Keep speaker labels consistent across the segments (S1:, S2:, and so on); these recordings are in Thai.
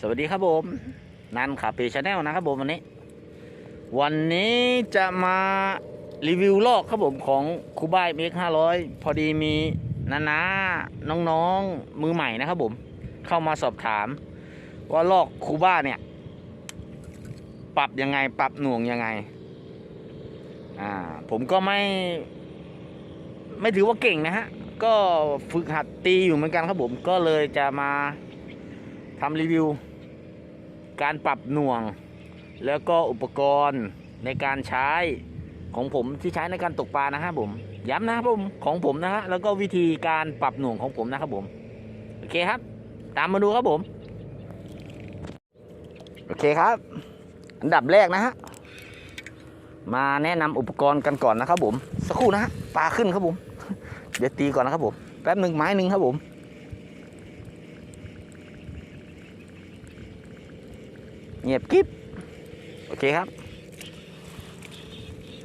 S1: สวัสดีครับผม นันขับปีชาแนลนะครับผมวันนี้ วันนี้จะมารีวิวลอกครับผมของคูบ้าเอ็กห้าร้อยพอดีมีนานาน้องๆมือใหม่นะครับผม เข้ามาสอบถาม ว่าลอกคูบ้าเนี่ย ปรับยังไงปรับหน่วงยังไง อ่า ผมก็ไม่ ไม่ถือว่าเก่งนะฮะ ก็ฝึกหัดตีอยู่เหมือนกันครับผมก็เลยจะมาทำรีวิว การปรับหน่วง แล้วก็อุปกรณ์ในการใช้ของผมที่ใช้ในการตกปลานะฮะผม ย้ำนะครับผมของผมนะฮะแล้วก็วิธีการปรับหน่วงของผมนะครับผมโอเคครับ ตามมาดูครับผม โอเคครับ อันดับแรกนะฮะมาแนะนำอุปกรณ์กันก่อนนะครับผม สักครู่นะฮะปลาขึ้นครับผม เดี๋ยวตีก่อนนะครับผม แป๊บหนึ่งไม้หนึ่งครับผม เงียบกิ๊บโอเคครับ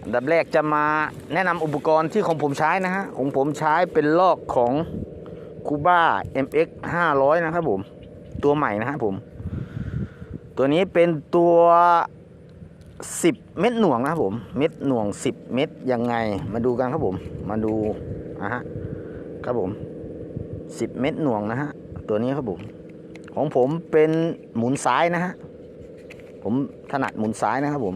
S1: อันดับแรกจะมาแนะนำอุปกรณ์ที่ของผมใช้นะฮะของผมใช้เป็นลอกของคูบ้า MX 500 นะครับผม ตัวใหม่นะครับผม ตัวนี้เป็นตัว 10 เม็ดหน่วงนะครับผม เม็ดหน่วง 10 เม็ดยังไง มาดูกันครับผม มาดูอะฮะครับผม 10 เม็ดหน่วงนะฮะ ตัวนี้ครับผม ของผมเป็นหมุนซ้ายนะฮะ ผมถนัดหมุนซ้ายนะครับผม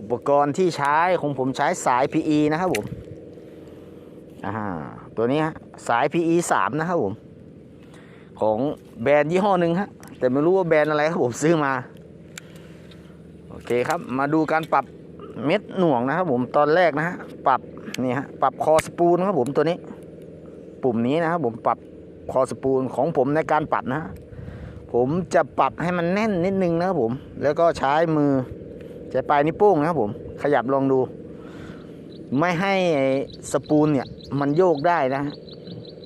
S1: อุปกรณ์ที่ใช้ของผมใช้สาย PE นะครับผมอ่าตัวนี้ฮะสาย PE 3 นะครับผม ของแบรนด์ยี่ห้อหนึ่งฮะแต่ไม่รู้ว่าแบรนด์อะไรครับผมซื้อมาโอเคครับมาดูการปรับเม็ดหน่วงนะครับผมตอนแรกนะฮะปรับนี่ฮะปรับคอสปูลนะครับผมตัวนี้ ปุ่มนี้นะครับผมปรับคอสปูลของผมในการปรับนะฮะ ผมจะปรับให้มันแน่นนิดนึงนะครับผม แล้วก็ใช้มือใช้ปลายนิ้วโป้งนะครับผม ขยับลองดู ไม่ให้ไอสปูลเนี่ยมันโยกได้นะ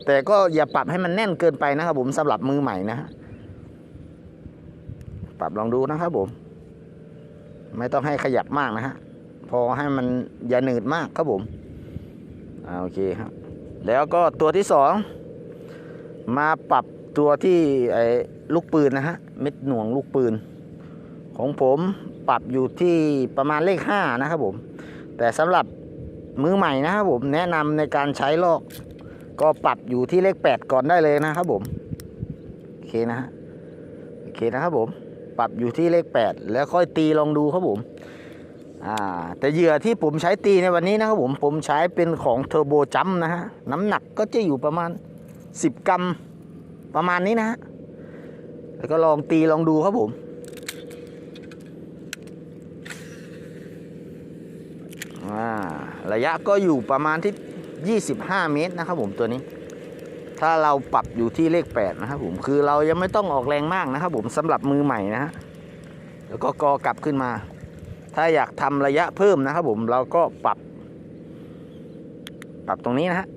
S1: แต่ก็อย่าปรับให้มันแน่นเกินไปนะครับผมสำหรับมือใหม่นะปรับลองดูนะครับผม ไม่ต้องให้ขยับมากนะฮะพอให้มันอย่าหนืดมากครับผมอโอเคครับแล้วก็ตัวที่สองมาปรับ ตัวที่ไอ้ลูกปืนนะฮะเม็ดหน่วงลูกปืน ของผมปรับอยู่ที่ประมาณเลขห้านะครับผม แต่สำหรับมือใหม่นะครับผมแนะนำในการใช้ลอก ก็ปรับอยู่ที่เลขแปดก่อนได้เลยนะครับผมโอเคนะฮะโอเคนะครับผมปรับอยู่ที่เลขแปดแล้วค่อยตีลองดูครับผมอ่าแต่เหยื่อที่ผมใช้ตีในวันนี้นะครับผมผมใช้เป็นของเทอร์โบจัมนะฮะน้ำหนักก็จะอยู่ประมาณ 10 กรัม ประมาณนี้นะฮะแล้วก็ลองตีลองดูครับผมระยะก็อยู่ประมาณที่ 25 เมตรนะครับผมตัวนี้ ถ้าเราปรับอยู่ที่เลข 8 นะครับผมคือเรายังไม่ต้องออกแรงมากนะครับผมสำหรับมือใหม่นะฮะแล้วก็กอกลับขึ้นมา ถ้าอยากทำระยะเพิ่มนะครับผมเราก็ปรับ ปรับตรงนี้นะฮะ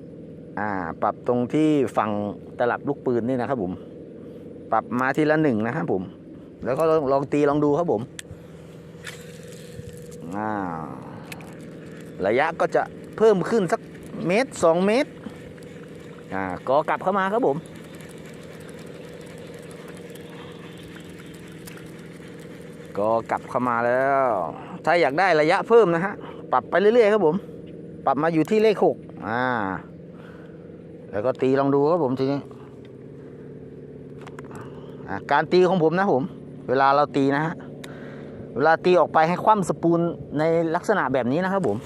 S1: อ่า ปรับตรงที่ฝั่งตลับลูกปืนนี่นะครับผม ปรับมาทีละหนึ่งนะครับผม แล้วก็ลองลองตีลองดูครับผม อ่า ระยะก็จะเพิ่มขึ้นสักเมตรสองเมตร อ่า ก็กลับเข้ามาครับผมก็กลับเข้ามาแล้ว ถ้าอยากได้ระยะเพิ่มนะฮะ ปรับไปเรื่อยๆครับผม ปรับมาอยู่ที่เลขหกอ่า แล้วก็ตีลองดูครับผมทีนี้การตีของผมนะผม เวลาเราตีนะฮะ เวลาตีออกไปให้คว่ำสปูลในลักษณะแบบนี้นะครับผม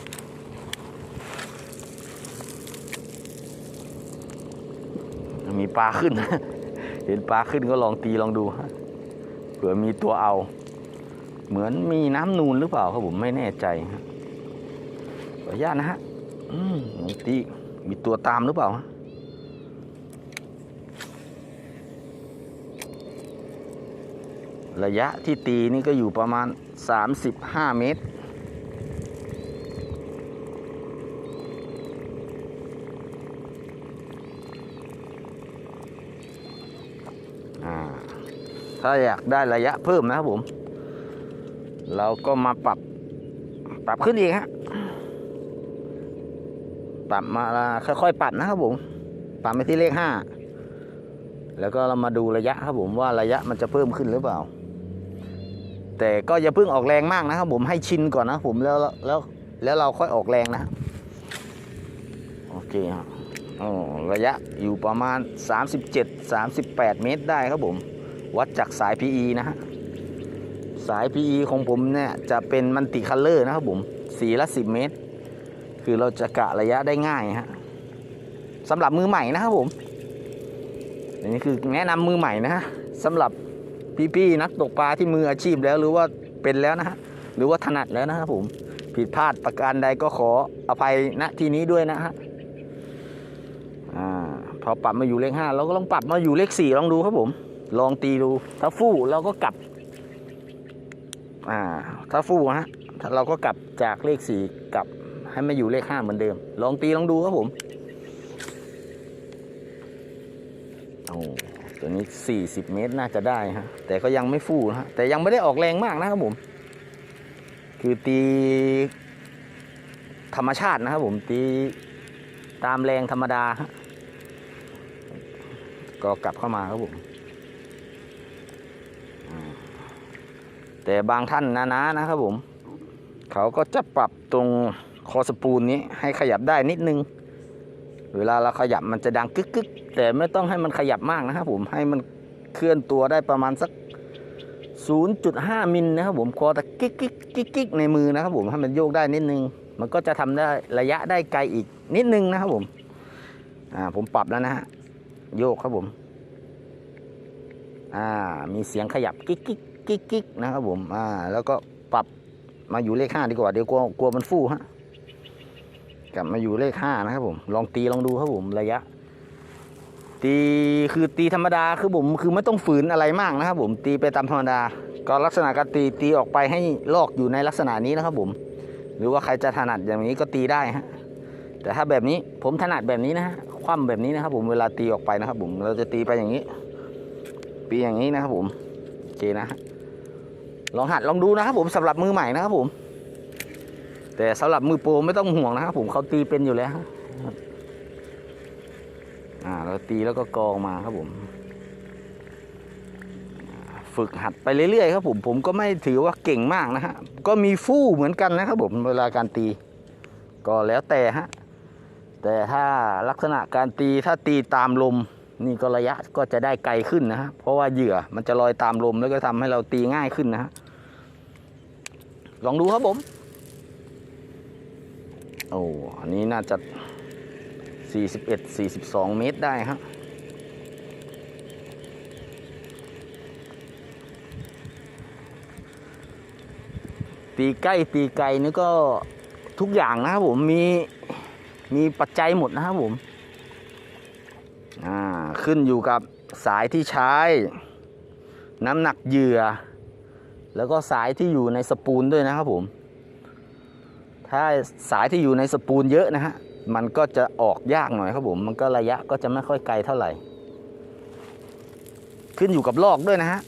S1: มีปลาขึ้น เห็นปลาขึ้นก็ลองตีลองดูเผื่อมีตัวเอา เหมือนมีน้ำนูนหรือเปล่าครับผมไม่แน่ใจขออนุญาตนะฮะมีตีมีตัวตามหรือเปล่าฮะ ระยะที่ตีนี่ก็อยู่ประมาณ 35 เมตร ถ้าอยากได้ระยะเพิ่มนะครับผม เราก็มาปรับ ปรับขึ้นอีกฮะ ปรับมาค่อยๆปรับนะครับผม ปรับไปที่เลขห้าแล้วก็เรามาดูระยะครับผมว่าระยะมันจะเพิ่มขึ้นหรือเปล่า แต่ก็อย่าเพิ่งออกแรงมากนะครับผมให้ชินก่อนนะผมแล้วแล้วแล้วเราค่อยออกแรงนะโอเคครับโอระยะอยู่ประมาณ 37-38 เมตรได้ครับผม วัดจากสาย PE นะฮะสาย PE ของผมเนี่ยจะเป็นมันติคัลเลอร์นะครับผมสีละ 10 เมตร คือเราจะกะระยะได้ง่ายฮะสำหรับมือใหม่นะครับผมอันนี้คือแนะนำมือใหม่นะฮะสำหรับ พี่ๆนักตกปลาที่มืออาชีพแล้วหรือว่าเป็นแล้วนะฮะหรือว่าถนัดแล้วนะครับผมผิดพลาดประการใดก็ขออภัยณที่นี้ด้วยนะฮะอ่าพอปรับมาอยู่เลขห้าเราก็ลองปรับมาอยู่เลขสี่ลองดูครับผม ลองตีดูถ้าฟู่เราก็กลับอ่าถ้าฟู่ฮะถ้าเราก็กลับจากเลขสี่กลับให้มาอยู่เลขห้าเหมือนเดิม ลองตีลองดูครับผมโอ้ ตัวนี้ 40 เมตรน่าจะได้ฮะแต่ก็ยังไม่ฟู่นะฮะแต่ยังไม่ได้ออกแรงมากนะครับผม คือตีธรรมชาตินะครับผมตีตามแรงธรรมดา ก็กลับเข้ามาครับผมแต่บางท่านนะนะนะครับผม เขาก็จะปรับตรงคอสปูลนี้ให้ขยับได้นิดนึง เวลาเราขยับมันจะดังกึกกึกแต่ไม่ต้องให้มันขยับมากนะครับผมให้มันเคลื่อนตัวได้ประมาณสัก 0.5 มิลนะครับผมคอตะกิ๊กกิ๊กกิ๊กกิ๊กในมือนะครับผมให้มันโยกได้นิดนึง มันก็จะทำได้ระยะได้ไกลอีกนิดนึงนะครับผมอ่าผมปรับแล้วนะฮะโยกครับผมอ่ามีเสียงขยับกิ๊กกิ๊กกิ๊กกิ๊กนะครับผมอ่าแล้วก็ปรับมาอยู่เลขห้าดีกว่าเดี๋ยวกลัวกลัวมันฟู่ฮะ กลับมาอยู่เลขห้านะครับผม ลองตีลองดูครับผมระยะ ตีคือตีธรรมดาคือผมคือไม่ต้องฝืนอะไรมากนะครับผมตีไปตามธรรมดา ก็ลักษณะการตีตีออกไปให้ลอกอยู่ในลักษณะนี้นะครับผม หรือว่าใครจะถนัดอย่างนี้ก็ตีได้ฮะแต่ถ้าแบบนี้ผมถนัดแบบนี้นะฮะคว่ำแบบนี้นะครับผมเวลาตีออกไปนะครับผมเราจะตีไปอย่างนี้ปีอย่างนี้นะครับผมโอเคนะฮะลองหัดลองดูนะครับผมสำหรับมือใหม่นะครับผม แต่สำหรับมือโปรไม่ต้องห่วงนะครับผมเขาตีเป็นอยู่แล้วอ่าเราตีแล้วก็กองมาครับผม ฝึกหัดไปเรื่อยๆครับผมผมก็ไม่ถือว่าเก่งมากนะฮะก็มีฟู่เหมือนกันนะครับผมเวลาการตี ก็แล้วแต่ฮะแต่ถ้าลักษณะการตีถ้าตีตามลมนี่ก็ระยะก็จะได้ไกลขึ้นนะฮะเพราะว่าเหยื่อมันจะลอยตามลมแล้วก็ทำให้เราตีง่ายขึ้นนะฮะลองดูครับผม โอ้อันนี้น่าจะ 41 42 เมตรได้ฮะตีใกล้ตีไกลนี่ก็ทุกอย่างนะครับผมมีมีปัจจัยหมดนะครับผมอ่าขึ้นอยู่กับสายที่ใช้ น้ำหนักเหยื่อ แล้วก็สายที่อยู่ในสปูลด้วยนะครับผม ถ้าสายที่อยู่ในสปูลเยอะนะฮะ มันก็จะออกยากหน่อยครับผม มันก็ระยะก็จะไม่ค่อยไกลเท่าไหร่ ขึ้นอยู่กับลอกด้วยนะฮะ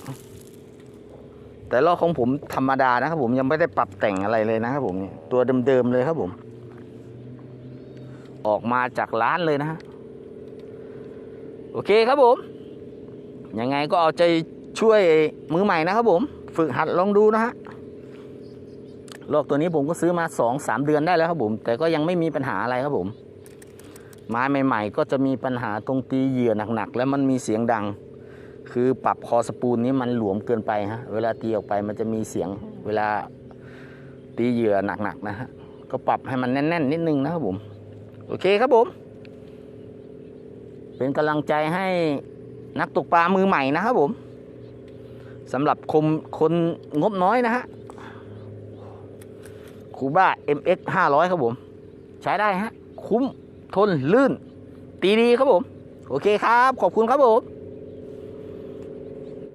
S1: แต่ลอกของผมธรรมดานะครับผมยังไม่ได้ปรับแต่งอะไรเลยนะครับผมตัวเดิมๆเลยครับผม ออกมาจากร้านเลยนะฮะ โอเคครับผม ยังไงก็เอาใจช่วยมือใหม่นะครับผม ฝึกหัดลองดูนะฮะ ลอกตัวนี้ผมก็ซื้อมา2อสเดือนได้แล้วครับผม แต่ก็ยังไม่มีปัญหาอะไรครับผม ไม้ใหม่ ๆ ก็จะมีปัญหาตรงตีเหยื่อหนักๆ แล้วมันมีเสียงดัง คือปรับคอสปูลนี้มันหลวมเกินไปฮะ เวลาตีออกไปมันจะมีเสียง เวลาตีเหยื่อหนักๆนะฮะ ก็ปรับให้มันแน่น ๆ นิดนึงนะครับผม โอเคครับผม เป็นกำลังใจให้นักตกปลามือใหม่นะครับผมสำหรับคมคนงบน้อยนะฮะ คูบ้า MX 500 ครับผม ใช้ได้ฮะ คุ้มทนลื่น ตีดีครับผม โอเคครับ ขอบคุณครับผม